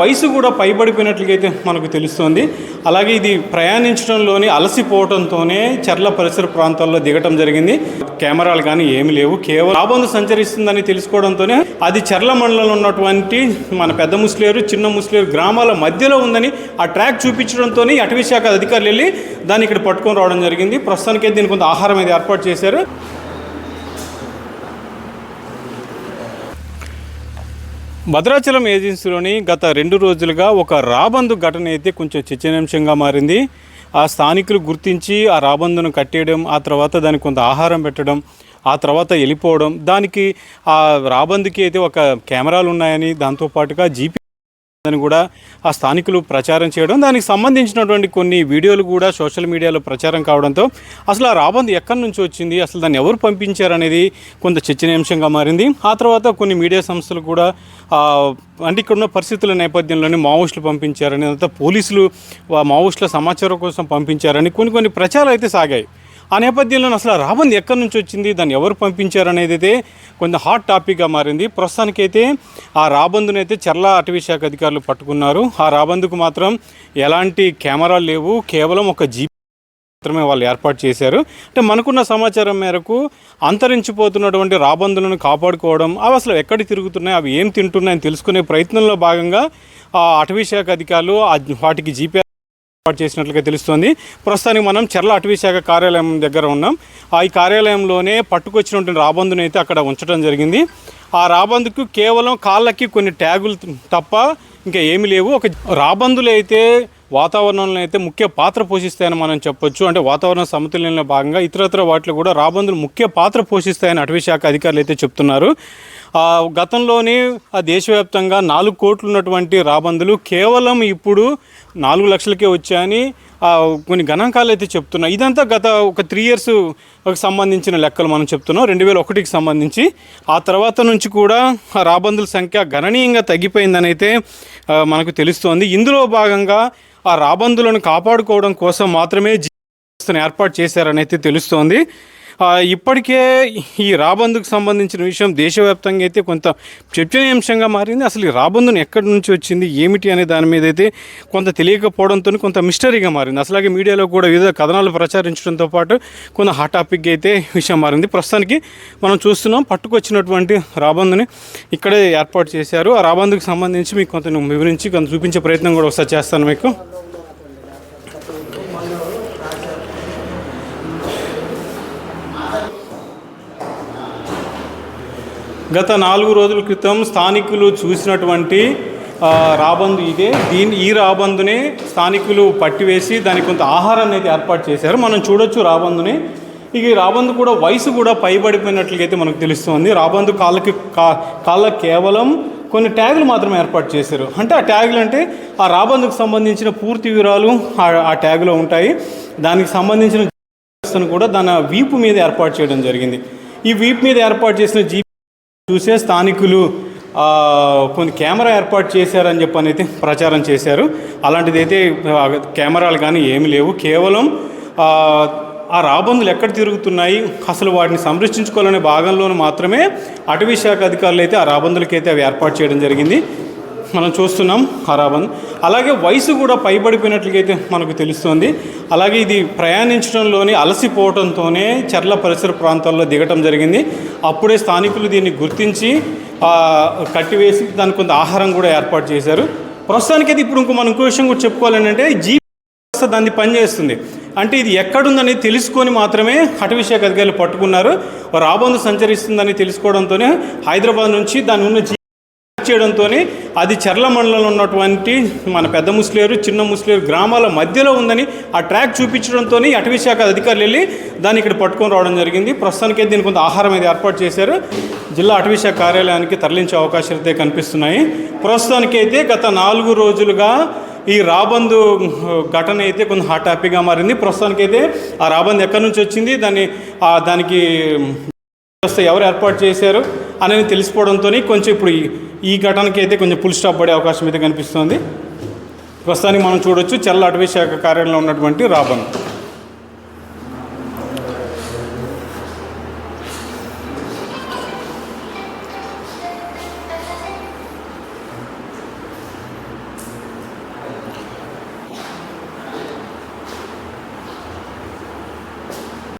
వయసు కూడా పైబడిపోయినట్లయితే మనకు తెలుస్తోంది. అలాగే ఇది ప్రయాణించడంలోని అలసిపోవడంతోనే చర్ల పరిసర ప్రాంతాల్లో దిగటం జరిగింది. కెమెరాలు కానీ ఏమి లేవు. కేవలం రాబందు సంచరిస్తుందని తెలుసుకోవడంతోనే అది చర్ల మండలంలో ఉన్నటువంటి మన పెద్ద ముస్లేరు చిన్న ముస్లేరు గ్రామాల మధ్యలో ఉందని ఆ ట్రాక్ చూపించడంతోనే అటవీ శాఖ అధికారులు వెళ్ళి దాన్ని ఇక్కడ పట్టుకొని రావడం జరిగింది. ప్రస్తుతానికైతే దీనికి కొంత ఆహారం అయితే ఏర్పాటు చేశారు. భద్రాచలం ఏజెన్సీలోని గత రెండు రోజులుగా ఒక రాబందు ఘటన అయితే కొంచెం చర్చనీయాంశంగా మారింది. ఆ స్థానికులు గుర్తించి ఆ రాబందును కట్టేయడం ఆ తర్వాత దానికి కొంత ఆహారం పెట్టడం ఆ తర్వాత వెళ్ళిపోవడం దానికి ఆ రాబందుకి అయితే ఒక కెమెరాలు ఉన్నాయని దాంతోపాటుగా జీపీ అని కూడా ఆ స్థానికులు ప్రచారం చేయడం దానికి సంబంధించినటువంటి కొన్ని వీడియోలు కూడా సోషల్ మీడియాలో ప్రచారం కావడంతో అసలు ఆ రాబందు ఎక్కడి నుంచి వచ్చింది అసలు దాన్ని ఎవరు పంపించారనేది కొంత చర్చనీయాంశంగా మారింది. ఆ తర్వాత కొన్ని మీడియా సంస్థలు కూడా అంటే ఇక్కడ ఉన్న పరిస్థితుల నేపథ్యంలోనే మావోయిస్టులు పంపించారని అంతా పోలీసులు మావోయిస్టుల సమాచారం కోసం పంపించారని కొన్ని కొన్ని ప్రచారాలు అయితే సాగాయి. ఆ నేపథ్యంలో అసలు రాబంది రాబందు ఎక్కడి నుంచి వచ్చింది? దాన్ని ఎవరు పంపించారు అనేది అయితే కొంత హాట్ టాపిక్గా మారింది. ప్రస్తుతానికైతే ఆ రాబందుని అయితే చర్ల అటవీ శాఖ అధికారులు పట్టుకున్నారు. ఆ రాబందుకు మాత్రం ఎలాంటి కెమెరాలు లేవు. కేవలం ఒక జీప్ మాత్రమే వాళ్ళు ఏర్పాటు చేశారు. అంటే మనకున్న సమాచారం మేరకు అంతరించిపోతున్నటువంటి రాబందులను కాపాడుకోవడం అవి అసలు ఎక్కడ తిరుగుతున్నాయి అవి ఏం తింటున్నాయని తెలుసుకునే ప్రయత్నంలో భాగంగా ఆ అటవీ శాఖ అధికారులు వాటికి జీపీ ఏర్పాటు చేసినట్లుగా తెలుస్తోంది. ప్రస్తుతానికి మనం చర్ల అటవీ శాఖ కార్యాలయం దగ్గర ఉన్నాం. ఆ ఈ కార్యాలయంలోనే పట్టుకొచ్చినటువంటి రాబందును అయితే అక్కడ ఉంచడం జరిగింది. ఆ రాబందుకు కేవలం కాళ్ళకి కొన్ని ట్యాగులు తప్ప ఇంకా ఏమి లేవు. ఒక రాబందులు అయితే వాతావరణంలో అయితే ముఖ్య పాత్ర పోషిస్తాయని మనం చెప్పొచ్చు. అంటే వాతావరణ సమతుల్యంలో భాగంగా ఇతరత్ర వాటిలో కూడా రాబందులు ముఖ్య పాత్ర పోషిస్తాయని అటవీ శాఖ అధికారులు అయితే చెప్తున్నారు. గతంలోనే ఆ దేశవ్యాప్తంగా నాలుగు కోట్లు ఉన్నటువంటి రాబందులు కేవలం ఇప్పుడు నాలుగు లక్షలకే వచ్చాయని కొన్ని గణాంకాలు అయితే చెప్తున్నాయి. ఇదంతా గత ఒక త్రీ ఇయర్స్ సంబంధించిన లెక్కలు మనం చెప్తున్నాం. రెండు వేల ఒకటికి సంబంధించి. ఆ తర్వాత నుంచి కూడా రాబందుల సంఖ్య గణనీయంగా తగ్గిపోయిందని అయితే మనకు తెలుస్తోంది. ఇందులో భాగంగా ఆ రాబందులను కాపాడుకోవడం కోసం మాత్రమే జీ వ్యవస్థను ఏర్పాటు చేశారనైతే తెలుస్తోంది. ఇప్పటికే ఈ రాబందుకు సంబంధించిన విషయం దేశవ్యాప్తంగా అయితే కొంత చర్చనీయాంశంగా మారింది. అసలు ఈ రాబందును ఎక్కడి నుంచి వచ్చింది? ఏమిటి అనే దాని మీద అయితే కొంత తెలియకపోవడంతో కొంత మిస్టరీగా మారింది. అసలాగే మీడియాలో కూడా వివిధ కథనాలు ప్రచారించడంతో పాటు కొంత హాట్ టాపిక్గా అయితే విషయం మారింది. ప్రస్తుతానికి మనం చూస్తున్నాం పట్టుకొచ్చినటువంటి రాబందుని ఇక్కడే ఏర్పాటు చేశారు. ఆ రాబందుకు సంబంధించి మీకు కొంత వివరించి కొంత చూపించే ప్రయత్నం కూడా ఒకసారి చేస్తాను మీకు. గత నాలుగు రోజుల క్రితం స్థానికులు చూసినటువంటి రాబందు ఇదే. దీని ఈ రాబందునే స్థానికులు పట్టివేసి దానికి కొంత ఆహారాన్ని అయితే ఏర్పాటు చేశారు. మనం చూడొచ్చు రాబందుని. ఇక ఈ రాబందు కూడా వయసు కూడా పైబడిపోయినట్లుగా అయితే మనకు తెలుస్తుంది. రాబందు కాళ్ళకి కా కాళ్ళ కేవలం కొన్ని ట్యాగులు మాత్రమే ఏర్పాటు చేశారు. అంటే ఆ ట్యాగులు అంటే ఆ రాబందుకు సంబంధించిన పూర్తి వివరాలు ఆ- ట్యాగులో ఉంటాయి. దానికి సంబంధించిన కూడా దాని వీపు మీద ఏర్పాటు చేయడం జరిగింది. ఈ వీపు మీద ఏర్పాటు చేసిన జీ చూసే స్థానికులు కొన్ని కెమెరా ఏర్పాటు చేశారని చెప్పని అయితే ప్రచారం చేశారు. అలాంటిది అయితే కెమెరాలు కానీ ఏమి లేవు. కేవలం ఆ రాబందులు ఎక్కడ తిరుగుతున్నాయి అసలు వాటిని సంరక్షించుకోవాలనే భాగంలోనూ మాత్రమే అటవీ శాఖ అధికారులు అయితే ఆ రాబందులకైతే అవి ఏర్పాటు చేయడం జరిగింది. మనం చూస్తున్నాం హరాబంద్ అలాగే వయసు కూడా పైబడిపోయినట్లయితే మనకు తెలుస్తోంది. అలాగే ఇది ప్రయాణించడంలోని అలసిపోవడంతోనే చర్ల పరిసర ప్రాంతాల్లో దిగటం జరిగింది. అప్పుడే స్థానికులు దీన్ని గుర్తించి కట్టివేసి దానికి కొంత ఆహారం కూడా ఏర్పాటు చేశారు. ప్రస్తుతానికి అయితే ఇప్పుడు ఇంకో మనం ఇంకో విషయం కూడా చెప్పుకోవాలని అంటే జీ వ్యవస్థ దాన్ని పనిచేస్తుంది. అంటే ఇది ఎక్కడుందని తెలుసుకొని మాత్రమే అటవీ శాఖ అధికారులు పట్టుకున్నారు. రాబందు సంచరిస్తుందని తెలుసుకోవడంతోనే హైదరాబాద్ నుంచి దాని ఉన్న జీ చేయడంతో అది చర్ల మండలంలో ఉన్నటువంటి మన పెద్ద ముస్లేరు చిన్న ముస్లేరు గ్రామాల మధ్యలో ఉందని ఆ ట్రాక్ చూపించడంతో అటవీ శాఖ అధికారులు వెళ్ళి దాన్ని ఇక్కడ పట్టుకొని రావడం జరిగింది. ప్రస్తుతానికి దీనికి కొంత ఆహారం అయితే ఏర్పాటు చేశారు. జిల్లా అటవీ శాఖ కార్యాలయానికి తరలించే అవకాశాలు అయితే కనిపిస్తున్నాయి. ప్రస్తుతానికైతే గత నాలుగు రోజులుగా ఈ రాబందు ఘటన అయితే కొంత హాట్ టాపిక్గా మారింది. ప్రస్తుతానికైతే ఆ రాబందు ఎక్కడి నుంచి వచ్చింది? దాన్ని దానికి వ్యవస్థ ఎవరు ఏర్పాటు చేశారు? అనేది తెలిసిపోవడంతో కొంచెం ఇప్పుడు ఈ- ఈ ఘటనకి అయితే కొంచెం ఫుల్ స్టాప్ పడే అవకాశం అయితే కనిపిస్తుంది. ప్రస్తుతానికి మనం చూడొచ్చు చల్ల అటవీ శాఖ కార్యాలయంలో ఉన్నటువంటి రాబన్